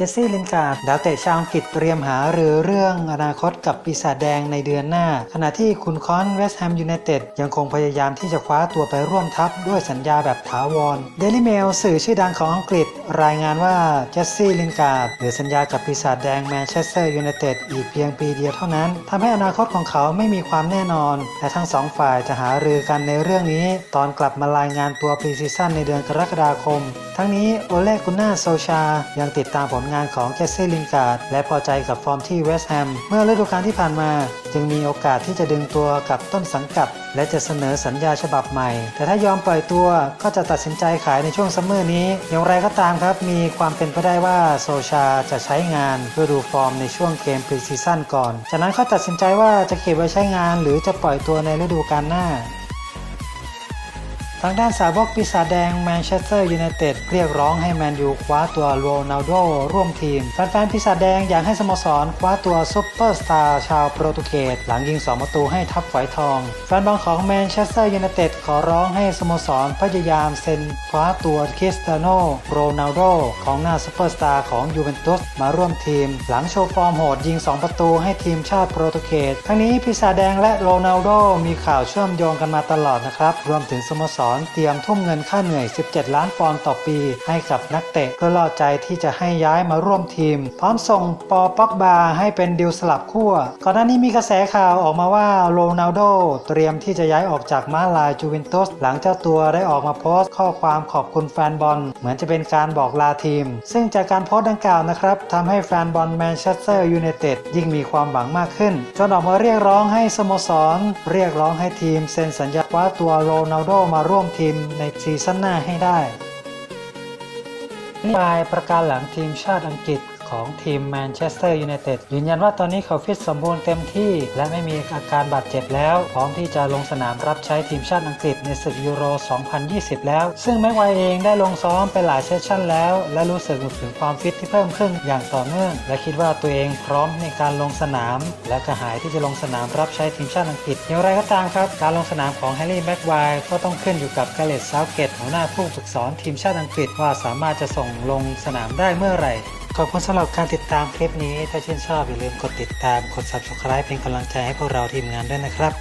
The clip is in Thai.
จสซี่ลินการ์ดดาวเตะชาวอังกฤษเตรียมหาหรือเรื่องอนาคตกับปีศาจแดงในเดือนหน้า ขณะที่คุณคอนเวสต์แฮมยูไนเต็ดยังคงพยายามที่จะคว้าตัวไปร่วมทัพด้วยสัญญาแบบถาวรเดลิเมลสื่อชื่อดังของอังกฤษ รายงานว่าเจสซี่ลินการ์ดเหลือสัญญากับปีศาจแดงแมนเชสเตอร์ยูไนเต็ดอีกเพียงปีเดียวเท่านั้นทำให้อนาคตของเขาไม่มีความแน่นอนและทั้งสองฝ่ายจะหารือกันในเรื่องนี้ ตอนกลับมารายงานตัวพรีซีซั่นในเดือนกรกฎาคม ทั้งนี้โอเลกุน่าโซชายังติดตามผลงานของเจสซี่ลินการ์ดและพอใจกับฟอร์มที่เวสต์แฮมเมื่อฤดูกาลที่ผ่านมา จึงมีโอกาสที่จะดึงตัวกับต้นสังกัด และจะเสนอสัญญาฉบับใหม่ แต่ถ้ายอมปล่อยตัวก็จะตัดสินใจขายในช่วงซัมเมอร์นี้ อย่างไรก็ตามครับ มีความเป็นไปได้ว่าโซชาจะใช้งานเพื่อดูฟอร์มในช่วงเกมพรีซีซั่นก่อน จากนั้นเขาตัดสินใจว่าจะเก็บไว้ใช้งาน หรือจะปล่อยตัวในฤดูกาลหน้า ทางด้านสาวกปีศาจแดงแมนเชสเตอร์ยูไนเต็ดเรียกร้องให้แมนยูคว้าตัวโรนัลโดร่วมทีม แฟนๆปีศาจแดงอยากให้สโมสรคว้าตัวซุปเปอร์สตาร์ชาวโปรตุเกสหลังยิง 2 ประตูให้ทัพฝอยทอง แฟนบอลของแมนเชสเตอร์ยูไนเต็ดขอร้องให้สโมสรพยายามเซ็นคว้าตัวคริสเตียโนโรนัลโดของหน้าซุปเปอร์สตาร์ของยูเวนตุสมาร่วมทีม หลังโชว์ฟอร์มโหดยิง 2 ประตูให้ทีมชาติโปรตุเกสทั้งนี้ปีศาจแดงและโรนัลโดมีข่าวเชื่อมโยงกันมาตลอดนะครับรวมถึงสโมสรเตรียมทุ่มเงินค่าเหนื่อย 17 ล้านปอนด์ต่อปี ให้กับนักเตะเพื่อล่อใจที่จะให้ย้ายมาร่วมทีม พร้อมส่งปอป็อกบาให้เป็นดิวสลับขั้วก่อนหน้านี้มีกระแสข่าวออกมาว่าโรนัลโดเตรียมที่จะย้ายออกจากมาลายจูเวนตุสหลังเจ้าตัวได้ออกมาโพสต์ข้อความขอบคุณแฟนบอล เหมือนจะเป็นการบอกลาทีม ซึ่งจากการโพสต์ดังกล่าวนะครับทำให้แฟนบอลแมนเชสเตอร์ยูไนเต็ดยิ่งมีความหวังมากขึ้น จนออกมาเรียกร้องให้สโมสร เรียกร้องให้ทีมเซ็นสัญญาว่าตัวโรนัลโดมาร่วมทีมในซีซั่นหน้าให้ได้ นโยบายประการหลังทีมชาติอังกฤษของทีมแมนเชสเตอร์ยูไนเต็ดยืนยันว่าตอนนี้เขาฟิตสมบูรณ์เต็มที่ และไม่มีอาการบาดเจ็บแล้ว พร้อมที่จะลงสนามรับใช้ทีมชาติอังกฤษในศึกยูโร 2020 แล้ว ซึ่งแม็กไวเองได้ลงซ้อมไปหลายเซสชั่นแล้ว และรู้สึกถึงความฟิตที่เพิ่มขึ้นอย่างต่อเนื่อง และคิดว่าตัวเองพร้อมในการลงสนาม และกระหายที่จะลงสนามรับใช้ทีมชาติอังกฤษอย่างไรก็ตามครับ การลงสนามของแฮร์รี่แม็กไวก็ต้องขึ้นอยู่กับกเลตซาวเกตหัวหน้าผู้ฝึกสอนทีมชาติอังกฤษว่าสามารถจะส่งงลงสนามได้เมื่อไหร่ ขอบคุณสำหรับการติดตามคลิปนี้ ถ้าชื่นชอบอย่าลืมกดติดตามกด subscribe เป็นกำลังใจให้พวกเราทีมงานด้วยนะครับ